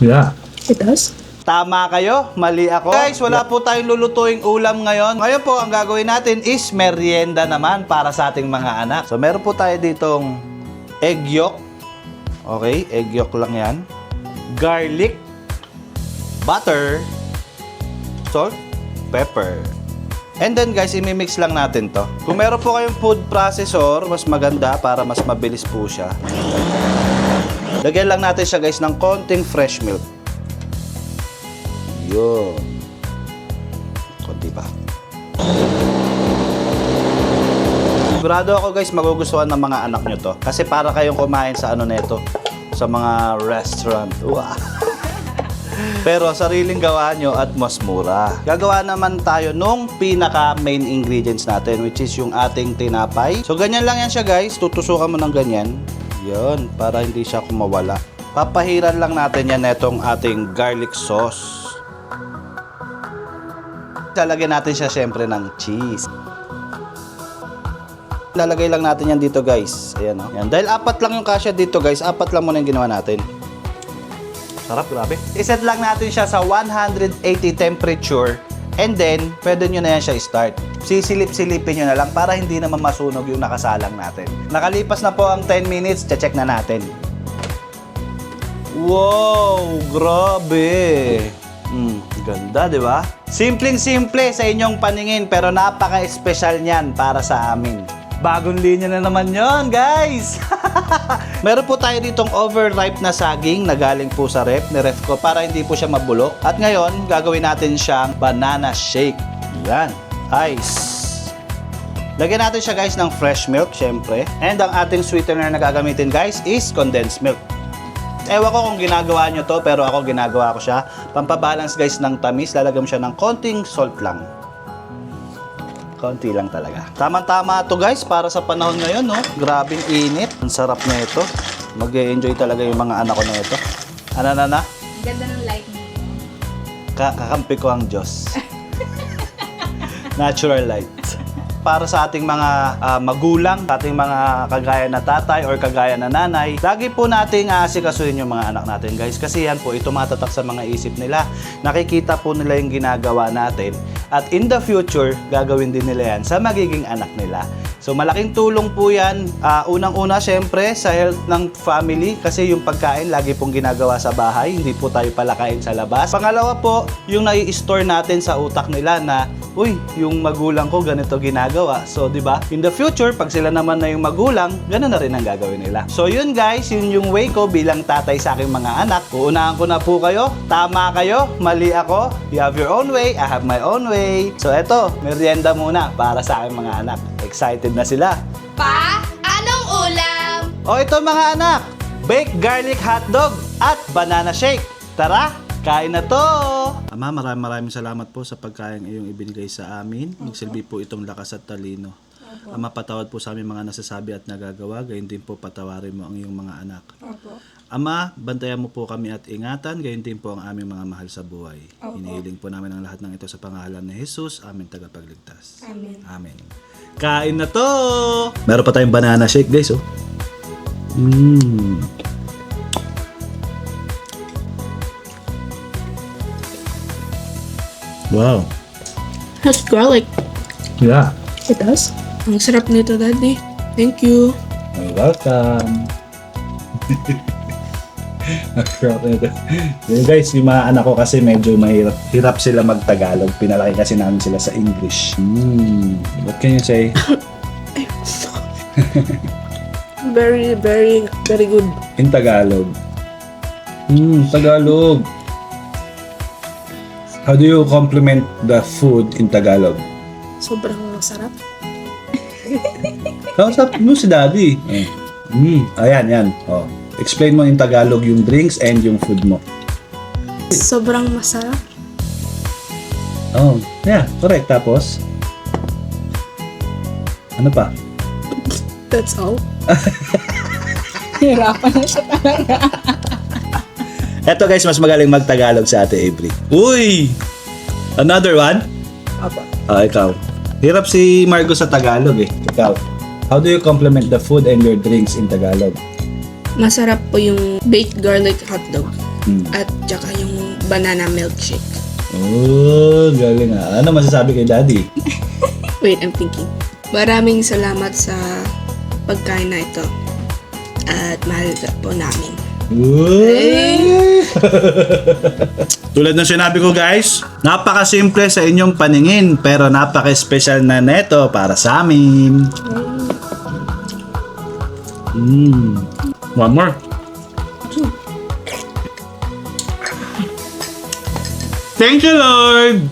Yeah. It does? Tama kayo, mali ako. Guys, wala po tayong lulutuing ulam ngayon. Ngayon po, ang gagawin natin is merienda naman para sa ating mga anak. So, meron po tayo ditong egg yolk. Okay, egg yolk lang yan. Garlic, butter, salt, pepper. And then guys, imimix lang natin to. Kung meron po kayong food processor, mas maganda para mas mabilis po siya. Lagyan lang natin siya guys ng konting fresh milk. Yun. Konti pa. Sigurado ako guys, magugustuhan ng mga anak nyo to. Kasi para kayong kumain sa ano neto, sa mga restaurant. Wow. Pero sariling gawa nyo at mas mura. Gagawa naman tayo nung pinaka main ingredients natin which is yung ating tinapay. So ganyan lang yan siya guys. Tutusukan mo ng ganyan. Yun, para hindi siya kumawala. Papahiran lang natin yan netong ating garlic sauce. Lalagyan natin siya syempre ng cheese. Lalagay lang natin yan dito guys. Ayan o. Yan. Dahil apat lang yung kasya dito guys, apat lang muna yung ginawa natin. Sarap, grabe. Iset lang natin siya sa 180 temperature and then pwede nyo na yan siya start. Sisilip-silipin nyo na lang para hindi naman masunog yung nakasalang natin. Nakalipas na po ang 10 minutes, check na natin. Wow, grabe. Hmm, ganda, di ba? Simpleng-simple sa inyong paningin pero napaka-espesyal niyan para sa amin. Bagong linya na naman yon, guys! Meron po tayo ditong overripe na saging na galing po sa ref, ni ref ko para hindi po siya mabulok. At ngayon, gagawin natin siyang banana shake. Yan, ice. Lagyan natin siya guys ng fresh milk, syempre. And ang ating sweetener na gagamitin guys is condensed milk. Ewan ko kung ginagawa nyo to, pero ako ginagawa ko siya. Pampabalance guys ng tamis, lalagyan siya ng konting salt lang. Konti lang talaga. Tama-tama to guys para sa panahon ngayon, no? Grabing init. Ang sarap na ito. mag enjoy talaga yung mga anak ko na ito. Ano na na? Ganda ng light. Ka- kakampi ko ang Diyos. Natural light. Para sa ating mga ah, magulang, sa ating mga kagaya na tatay or kagaya na nanay, lagi po nating aasikasuhin yung mga anak natin guys. Kasi yan po, ito matatak sa mga isip nila. Nakikita po nila yung ginagawa natin. At in the future, gagawin din nila yan sa magiging anak nila. So malaking tulong po yan. Ah, Unang-una, syempre, sa health ng family. Kasi yung pagkain, lagi pong ginagawa sa bahay. Hindi po tayo palakain sa labas. Pangalawa po, yung nai-store natin sa utak nila na, uy, yung magulang ko ganito ginagawa. So, di ba? In the future, pag sila naman na yung magulang, ganun na rin ang gagawin nila. So, yun guys, yun yung way ko bilang tatay sa aking mga anak. Uunahan ko na po kayo. Tama kayo, mali ako. You have your own way, I have my own way. So, eto, merienda muna para sa aking mga anak. Excited na sila. Pa, anong ulam? O ito mga anak, baked garlic hotdog at banana shake. Tara, kain na to! Ama, maraming maraming salamat po sa pagkain iyong ibinigay sa amin. Magsilbi po itong lakas at talino. Ama, patawad po sa aming mga nasasabi at nagagawa. Gayon din po patawarin mo ang iyong mga anak. Ama, bantayan mo po kami at ingatan. Gayon din po ang aming mga mahal sa buhay. Inihiling po namin ang lahat ng ito sa pangalan ni Jesus, aming tagapagligtas. Amen. Amen. Kain na to! Meron pa tayong banana shake, guys, oh. Mmm. Wow. Has garlic. Yeah. It does? Ang sarap nito, Daddy. Thank you. You're welcome. Ang nito. Yung guys, yung mga anak ko kasi medyo mahirap. Hirap sila magtagalog. Pinalaki kasi namin sila sa English. Mm. What can you say? Very, very, very good. In Tagalog. Mm, Tagalog. How do you compliment the food in Tagalog? Sobrang masarap. Kausap mo si Daddy. Mm. Ayan, yan. Oh. Explain mo in Tagalog yung drinks and yung food mo. Sobrang masarap. Oh, yeah, correct. Tapos, ano pa? That's all. Hirapan na siya talaga. Eto guys, mas magaling magtagalog sa ate Avery. Uy! Another one? Apa. Ah, ikaw. Hirap si Margo sa Tagalog eh. Ikaw. How do you compliment the food and your drinks in Tagalog? Masarap po yung baked garlic hotdog. Hmm. At tsaka yung banana milkshake. Oh, galing ah. Ano masasabi kay Daddy? Wait, I'm thinking. Maraming salamat sa pagkain na ito. At mahal po namin. Tulad ng sinabi ko guys, napakasimple sa inyong paningin pero napaka-special na neto para sa amin. Mm. One more. Thank you, Lord!